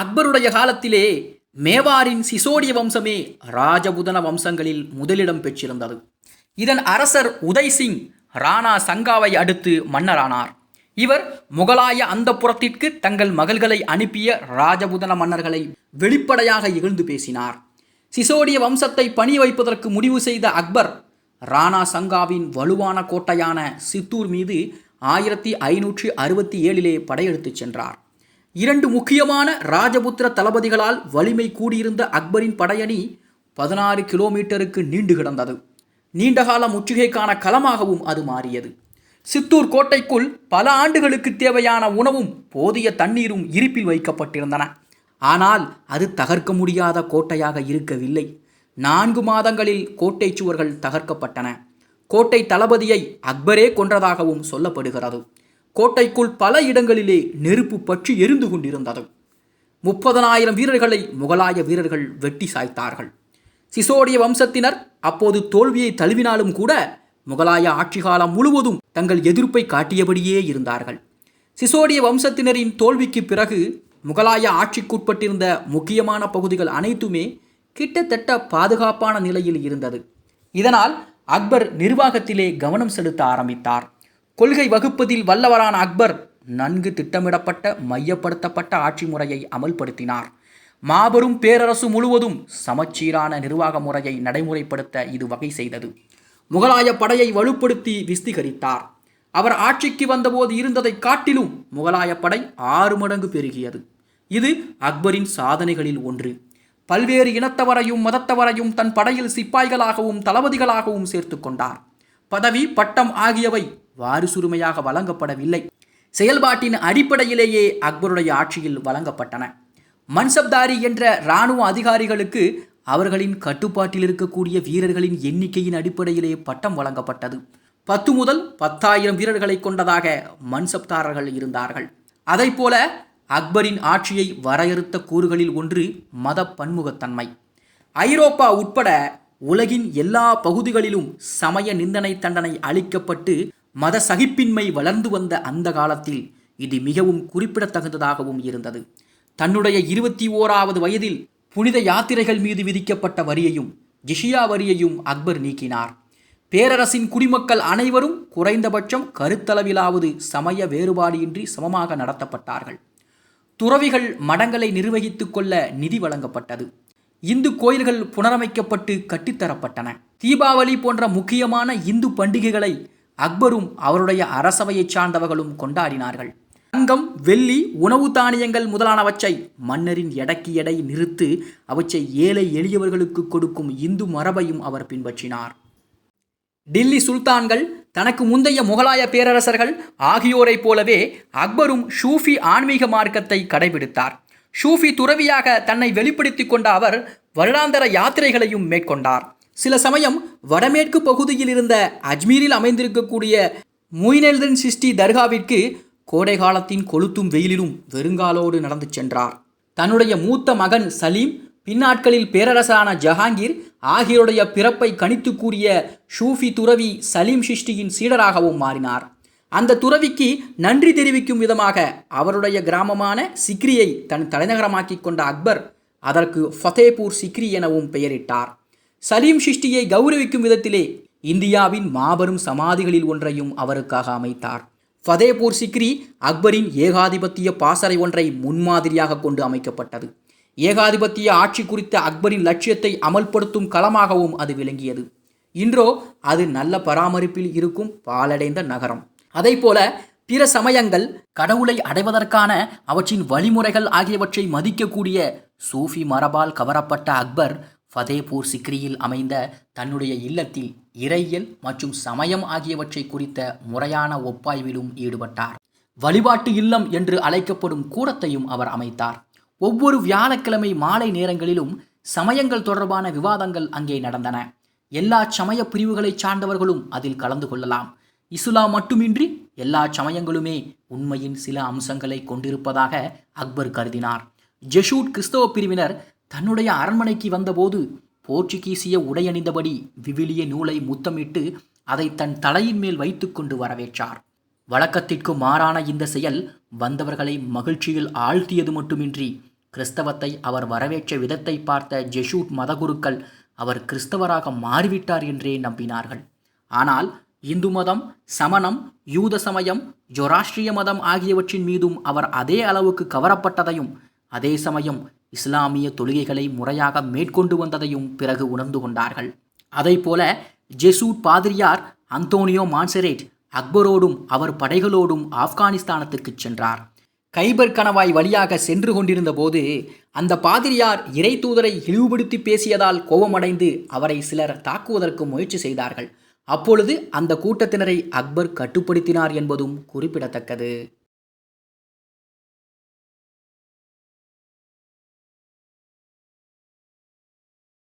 அக்பருடைய காலத்திலே மேவாரின் சிசோடிய வம்சமே ராஜபுதன வம்சங்களில் முதலிடம் பெற்றிருந்தது. இதன் அரசர் உதய் சிங் ராணா சங்காவை அடுத்து மன்னரானார். இவர் முகலாய அந்தப்புறத்திற்கு தங்கள் மகள்களை அனுப்பிய ராஜபுதன மன்னர்களை வெளிப்படையாக இகழ்ந்து பேசினார். சிசோடிய வம்சத்தை பணி வைப்பதற்கு முடிவு செய்த அக்பர் ராணா சங்காவின் வலுவான கோட்டையான சித்தூர் மீது ஆயிரத்தி ஐநூற்றி அறுபத்தி ஏழிலே படையெடுத்துச் சென்றார். இரண்டு முக்கியமான ராஜபுத்திர தளபதிகளால் வலிமை கூடியிருந்த அக்பரின் படையணி பதினாறு கிலோமீட்டருக்கு நீண்டு கிடந்தது. நீண்டகால முற்றுகைக்கான களமாகவும் அது மாறியது. சித்தூர் கோட்டைக்குள் பல ஆண்டுகளுக்கு தேவையான உணவும் போதிய தண்ணீரும் இருப்பில் வைக்கப்பட்டிருந்தன. ஆனால் அது தகர்க்க முடியாத கோட்டையாக இருக்கவில்லை. நான்கு மாதங்களில் கோட்டை சுவர்கள் தகர்க்கப்பட்டன. கோட்டை தளபதியை அக்பரே கொன்றதாகவும் சொல்லப்படுகிறது. கோட்டைக்குள் பல இடங்களிலே நெருப்பு பற்றி எரிந்து கொண்டிருந்தது. முப்பதனாயிரம் வீரர்களை முகலாய வீரர்கள் வெட்டி சாய்த்தார்கள். சிசோடிய வம்சத்தினர் அப்போது தோல்வியை தழுவினாலும் கூட முகலாய ஆட்சி காலம் முழுவதும் தங்கள் எதிர்ப்பை காட்டியபடியே இருந்தார்கள். சிசோடிய வம்சத்தினரின் தோல்விக்கு பிறகு முகலாய ஆட்சிக்குட்பட்டிருந்த முக்கியமான பகுதிகள் அனைத்துமே கிட்டத்தட்ட பாதுகாப்பான நிலையில் இருந்தது. இதனால் அக்பர் நிர்வாகத்திலே கவனம் செலுத்த ஆரம்பித்தார். கொள்கை வகுப்பதில் வல்லவரான அக்பர் நன்கு திட்டமிடப்பட்ட மையப்படுத்தப்பட்ட ஆட்சி முறையை அமல்படுத்தினார். மாபெரும் பேரரசு முழுவதும் சமச்சீரான நிர்வாக முறையை நடைமுறைப்படுத்த இது வகை செய்தது. முகலாய படையை வலுப்படுத்தி விஸ்தீகரித்தார். அவர் ஆட்சிக்கு வந்தபோது இருந்ததை காட்டிலும் முகலாய படை ஆறு மடங்கு பெருகியது. இது அக்பரின் சாதனைகளில் ஒன்று. பல்வேறு இனத்தவரையும் மதத்தவரையும் தன் படையில் சிப்பாய்களாகவும் தளபதிகளாகவும் சேர்த்து கொண்டார். பதவி பட்டம் ஆகியவை வாரிசுரிமையாக வழங்கப்படவில்லை. செயல்பாட்டின் அடிப்படையிலேயே அக்பருடைய ஆட்சியில் வழங்கப்பட்டன. மன்சப்தாரி என்ற இராணுவ அதிகாரிகளுக்கு அவர்களின் கட்டுப்பாட்டில் இருக்கக்கூடிய வீரர்களின் எண்ணிக்கையின் அடிப்படையிலேயே பட்டம் வழங்கப்பட்டது. பத்து முதல் பத்தாயிரம் வீரர்களை கொண்டதாக மன்சப்தாரர்கள் இருந்தார்கள். அதைப்போல அக்பரின் ஆட்சியை வரையறுத்த கூறுகளில் ஒன்று மத பன்முகத்தன்மை. ஐரோப்பா உட்பட உலகின் எல்லா பகுதிகளிலும் சமய நிந்தனை தண்டனை அளிக்கப்பட்டு மத சகிப்பின்மை வளர்ந்து வந்த அந்த காலத்தில் இது மிகவும் குறிப்பிடத்தகுந்ததாகவும் இருந்தது. தன்னுடைய இருபத்தி ஓராவது வயதில் புனித யாத்திரைகள் மீது விதிக்கப்பட்ட வரியையும் ஜிஷியா வரியையும் அக்பர் நீக்கினார். பேரரசின் குடிமக்கள் அனைவரும் குறைந்தபட்சம் கருத்தளவிலாவது சமய வேறுபாடின்றி சமமாக நடத்தப்பட்டார்கள். துறவிகள் மடங்களை நிர்வகித்துக் கொள்ள நிதி வழங்கப்பட்டது. இந்து கோயில்கள் புனரமைக்கப்பட்டு கட்டித்தரப்பட்டன. தீபாவளி போன்ற முக்கியமான இந்து பண்டிகைகளை அக்பரும் அவருடைய அரசவையைச் சார்ந்தவர்களும் கொண்டாடினார்கள். தங்கம் வெள்ளி உணவு தானியங்கள் முதலானவற்றை மன்னரின் எடைக்கு எடை நிறுத்து அவற்றை ஏழை எளியவர்களுக்கு கொடுக்கும் இந்து மரபையும் அவர் பின்பற்றினார். டில்லி சுல்தான்கள் தனக்கு முந்தைய முகலாய பேரரசர்கள் ஆகியோரைப் போலவே அக்பரும் ஷூஃபி ஆன்மீக மார்க்கத்தை கடைபிடித்தார். ஷூஃபி துறவியாக தன்னை வெளிப்படுத்திக் கொண்ட அவர் வருடாந்தர யாத்திரைகளையும் மேற்கொண்டார். சில சமயம் வடமேற்கு பகுதியில் இருந்த அஜ்மீரில் அமைந்திருக்கக்கூடிய முயினெல்தன் சிஸ்டி தர்காவிற்கு கோடை காலத்தின் கொளுத்தும் வெயிலிலும் வெறுங்காலோடு நடந்து சென்றார். தன்னுடைய மூத்த மகன் சலீம் பின்னாட்களில் பேரரசரான ஜஹாங்கீர் ஆகியோருடைய பிறப்பை கணித்து கூறிய ஷூஃபி துறவி சலீம் ஷிஷ்டியின் சீடராகவும் மாறினார். அந்த துறவிக்கு நன்றி தெரிவிக்கும் விதமாக அவருடைய கிராமமான சிக்ரியை தன் தலைநகரமாக்கிக் கொண்ட அக்பர் அதற்கு ஃபதேபூர் சிக்ரி எனவும் பெயரிட்டார். சலீம் ஷிஷ்டியை கௌரவிக்கும் விதத்திலே இந்தியாவின் மாபெரும் சமாதிகளில் ஒன்றையும் அவருக்காக அமைத்தார். ஃபதேபூர் சிக்ரி அக்பரின் ஏகாதிபத்திய பாசறை ஒன்றை முன்மாதிரியாக கொண்டு அமைக்கப்பட்டது. ஏகாதிபத்திய ஆட்சி குறித்த அக்பரின் லட்சியத்தை அமல்படுத்தும் களமாகவும் அது விளங்கியது. இன்றோ அது நல்ல பராமரிப்பில் இருக்கும் பாலடைந்த நகரம். அதைப்போல பிற சமயங்கள் கடவுளை அடைவதற்கான அவற்றின் வழிமுறைகள் ஆகியவற்றை மதிக்கக்கூடிய சூஃபி மரபால் கவரப்பட்ட அக்பர் ஃபதேபூர் சிக்ரியில் அமைந்த தன்னுடைய இல்லத்தில் இறையியல் மற்றும் சமயம் ஆகியவற்றை குறித்த முறையான ஒப்பாய்விலும் ஈடுபட்டார். வழிபாட்டு இல்லம் என்று அழைக்கப்படும் கூடத்தையும் அவர் அமைத்தார். ஒவ்வொரு வியாழக்கிழமை மாலை நேரங்களிலும் சமயங்கள் தொடர்பான விவாதங்கள் அங்கே நடந்தன. எல்லா சமய பிரிவுகளைச் சார்ந்தவர்களும் அதில் கலந்து கொள்ளலாம். இஸ்லாம் மட்டுமின்றி எல்லா சமயங்களுமே உண்மையின் சில அம்சங்களை கொண்டிருப்பதாக அக்பர் கருதினார். ஜெஷூட் கிறிஸ்தவ பிரிவினர் தன்னுடைய அரண்மனைக்கு வந்தபோது போர்ச்சுகீசிய உடையணிந்தபடி விவிலிய நூலை முத்தமிட்டு அதை தன் தலையின் மேல் வைத்துக்கொண்டு வரவேற்றார். வழக்கத்திற்கு மாறான இந்த செயல் வந்தவர்களை மகிழ்ச்சியில் ஆழ்த்தியது மட்டுமின்றி கிறிஸ்தவத்தை அவர் வரவேற்ற விதத்தை பார்த்த ஜெஷூட் மதகுருக்கள் அவர் கிறிஸ்தவராக மாறிவிட்டார் என்றே நம்பினார்கள். ஆனால் இந்து மதம் சமணம் யூத சமயம் ஜொராஷ்டிரிய மதம் ஆகியவற்றின் மீதும் அவர் அதே அளவுக்கு கவரப்பட்டதையும் அதே சமயம் இஸ்லாமிய தொழுகைகளை முறையாக மேற்கொண்டு வந்ததையும் பிறகு உணர்ந்து கொண்டார்கள். அதைப்போல ஜெசூட் பாதிரியார் அந்தோனியோ மான்செரேட் அக்பரோடும் அவர் படைகளோடும் ஆப்கானிஸ்தானத்துக்கு சென்றார். கைபர் கணவாய் வழியாக சென்று கொண்டிருந்த போது அந்த பாதிரியார் இறை தூதரை இழிவுபடுத்தி பேசியதால் கோபமடைந்து அவரை சிலர் தாக்குவதற்கு முயற்சி செய்தார்கள். அப்பொழுது அந்த கூட்டத்தினரை அக்பர் கட்டுப்படுத்தினார் என்பதும் குறிப்பிடத்தக்கது.